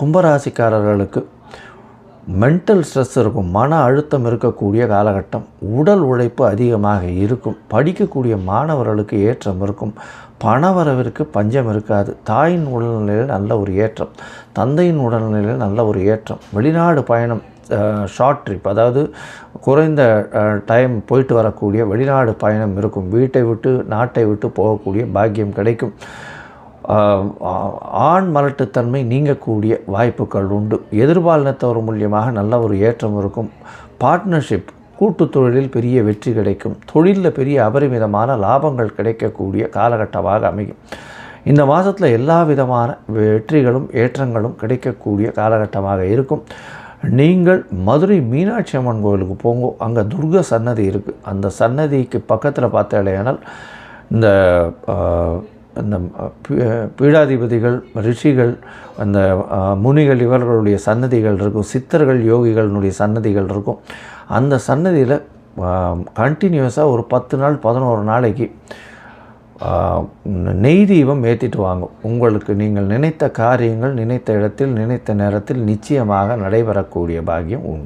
கும்பராசிக்காரர்களுக்கு mental stress இருக்கும் மன அழுத்தம் இருக்கக்கூடிய காலகட்டம் உடல் உழைப்பு அதிகமாக இருக்கும் படிக்கக்கூடிய மாணவர்களுக்கு ஏற்றம் இருக்கும் பணவரவிற்கு பஞ்சம் இருக்காது தாயின் உடல்நிலையில் நல்ல ஒரு ஏற்றம் தந்தையின் உடல்நிலையில் நல்ல ஒரு ஏற்றம் வெளிநாடு பயணம் ஷார்ட் ட்ரிப் அதாவது குறைந்த டைம் போயிட்டு வரக்கூடிய வெளிநாடு பயணம் இருக்கும் வீட்டை விட்டு நாட்டை விட்டு போகக்கூடிய பாக்கியம் கிடைக்கும். ஆண் மலட்டுத்தன்மை நீங்கக்கூடிய வாய்ப்புகள் உண்டு. எதிர்பாலினத்தவர் மூலியமாக நல்ல ஒரு ஏற்றம் இருக்கும். பார்ட்னர்ஷிப் கூட்டு தொழிலில் பெரிய வெற்றி கிடைக்கும். தொழிலில் பெரிய அபரிமிதமான லாபங்கள் கிடைக்கக்கூடிய காலகட்டமாக அமையும். இந்த மாதத்தில் எல்லா விதமான வெற்றிகளும் ஏற்றங்களும் கிடைக்கக்கூடிய காலகட்டமாக இருக்கும். நீங்கள் மதுரை மீனாட்சி அம்மன் கோவிலுக்கு போங்க. அங்கே துர்க சன்னதி இருக்குது அந்த சன்னதிக்கு பக்கத்தில் பார்த்தாலேயானால் இந்த அந்த பீ- பீடாதிபதிகள் ரிஷிகள் அந்த முனிகள் இவர்களுடைய சன்னதிகள் இருக்கும் சித்தர்கள் யோகிகளுடைய சன்னதிகள் இருக்கும். அந்த சன்னதியில் கண்டினியூஸாக ஒரு பத்து நாள் பதினோரு நாளைக்கு நெய் தீபம் ஏற்றிட்டு வாங்க உங்களுக்கு நீங்கள் நினைத்த காரியங்கள் நினைத்த இடத்தில் நினைத்த நேரத்தில் நிச்சயமாக நடைபெறக்கூடிய பாக்கியம் உண்டு.